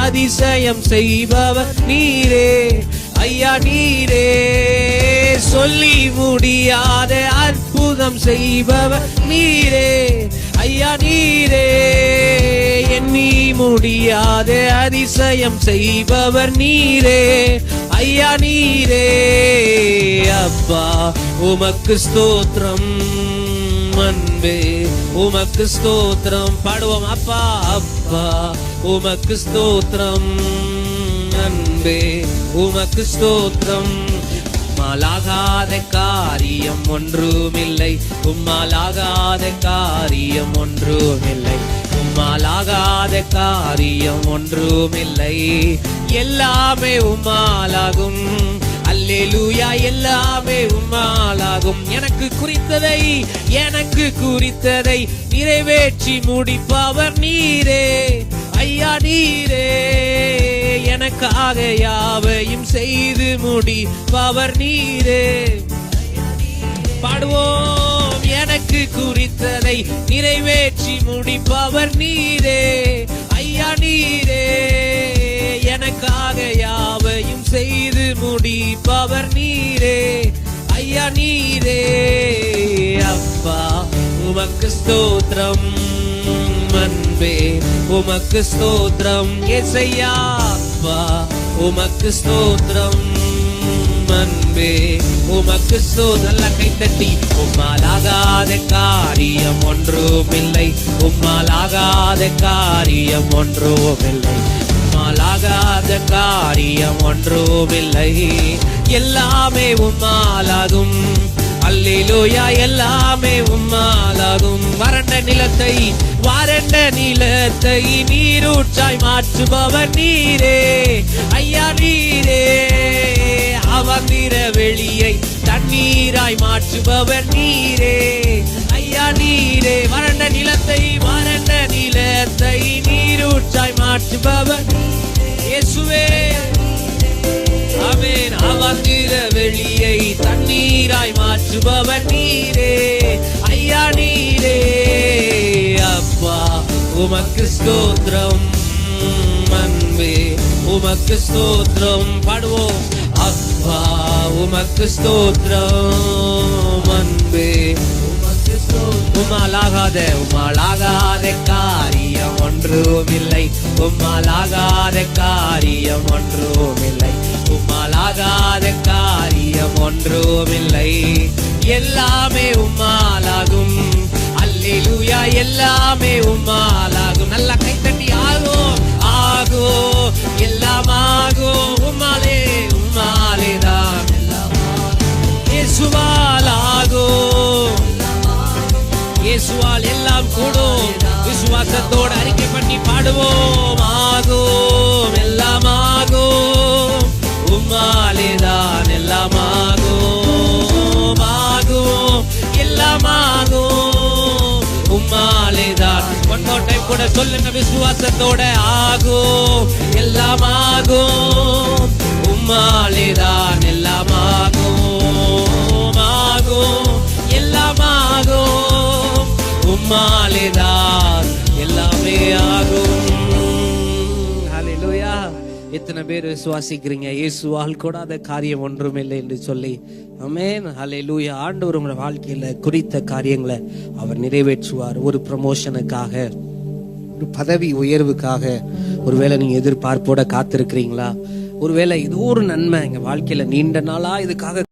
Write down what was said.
அதிசயம் செய்பவர் நீரே. ஐயா நீரே. சொல்லி முடியாத அற்புதம் செய்பவர் நீரே. ஐயா நீரே. எண்ணி முடியாத அதிசயம் செய்பவர் நீரே. ஐயா நீரே. அப்பா உமக்கு ஸ்தோத்திரம். அன்பே உமக்கு ஸ்தோத்திரம். பாடுவோம். அப்பா அப்பா உமக்கு ஸ்தோத்திரம். அன்பே உமக்கு ஸ்தோத்திரம். உம்மாலாகாத காரியம் ஒன்றுமில்லை. உம்மாலாகாத காரியம் ஒன்றுமில்லை. உம்மாலாகாத காரியம் ஒன்றுமில்லை. எல்லாமே உம்மாலாகும். அல்லேலூயா எல்லாமே உம்மாலாகும். எனக்கு குறித்ததை எனக்கு குறித்ததை நிறைவேற்றி முடிப்பவர் நீரே. ஐயா நீரே. எனக்காக யாவையும் செய்து முடிப்பவர் நீரே. பாடுவோம் எனக்கு குறித்ததை நிறைவேற்றி முடிப்பவர் நீரே. ஐயா நீரே. எனக்காக யாவ செய்து முடிப்பவர் நீரே. ஐயா நீரே. அப்பா உமக்கு ஸ்தோத்திரம். அன்பே உமக்கு ஸ்தோத்திரம். எசையா அப்பா உமக்கு ஸ்தோத்திரம். அன்பே உமக்கு சோ நல்ல கைத்தட்டி உம்மாலாகாத காரியம் ஒன்றுமில்லை. உம்மாலாகாத காரியம் ஒன்றுமில்லை. உம்மாலாகாத காரியம் ஒன்றுமில்லை. எல்லாமே உம்மாலாகும். அல்லேலூயா எல்லாமே உம்மாலாகும். வறண்ட நிலத்தை வறண்ட நிலத்தை நீரூற்றாய் மாற்றுபவர் நீரே. ஐயா நீரே. அவந்திர வெளியை தண்ணீராய் மாற்றுபவர் நீரே. ஐயா நீரே. வறண்ட நிலத்தை வறண்ட நிலத்தை நீரூற்றாய் மாற்றுபவர் ஆமென் வெளியை தண்ணீராய் மாற்றுபவர் நீரே. ஐயா நீரே. அப்பா உமக்கு ஸ்தோத்திரம். அன்பே உமக்கு ஸ்தோத்திரம். பாடுவோம். அப்பா உமக்கு ஸ்தோத்திரம். அன்பே உமாலாகாத உமாலாகாத காரியம் ஒன்றும் இல்லை. உமாலாகாத காரியம் ஒன்றும் இல்லை. உமாலாகாத ஒன்றுமில்லை எல்லாமே உம்மாலாகும். அல்லேலூயா எல்லாமே உம்மாலாகும். நல்லா கைத்தட்டி ஆகும் ஆகோ எல்லாம் ஆகும் உம்மாலே உம்மாலேதான் மோர் சொல்லுங்க விசுவாசத்தோட ஆகும். எல்லாம் ஆகும் உம்மாலேதான் எல்லாம் ஆகும். ஆகும் எல்லாம் ஆகும் உம்மாலேதான் எல்லாமே ஆகும். ஹalleluya. எத்தனை பேர் விசுவாசிக்கிறீங்க? இயேசுவால் கூடாத காரியம் ஒன்றும் இல்லை என்று சொல்லி. அமேன் லூயா ஆண்டவர் உங்களோட வாழ்க்கையில குறித்த காரியங்களை அவர் நிறைவேற்றுவார். ஒரு ப்ரமோஷனுக்காக பதவி உயர்வுக்காக ஒருவேளை நீங்க எதிர்பார்ப்போட காத்திருக்கிறீங்களா? ஒருவேளை ஏதோ ஒரு நன்மை எங்க வாழ்க்கையில நீண்ட நாளா இதுக்காக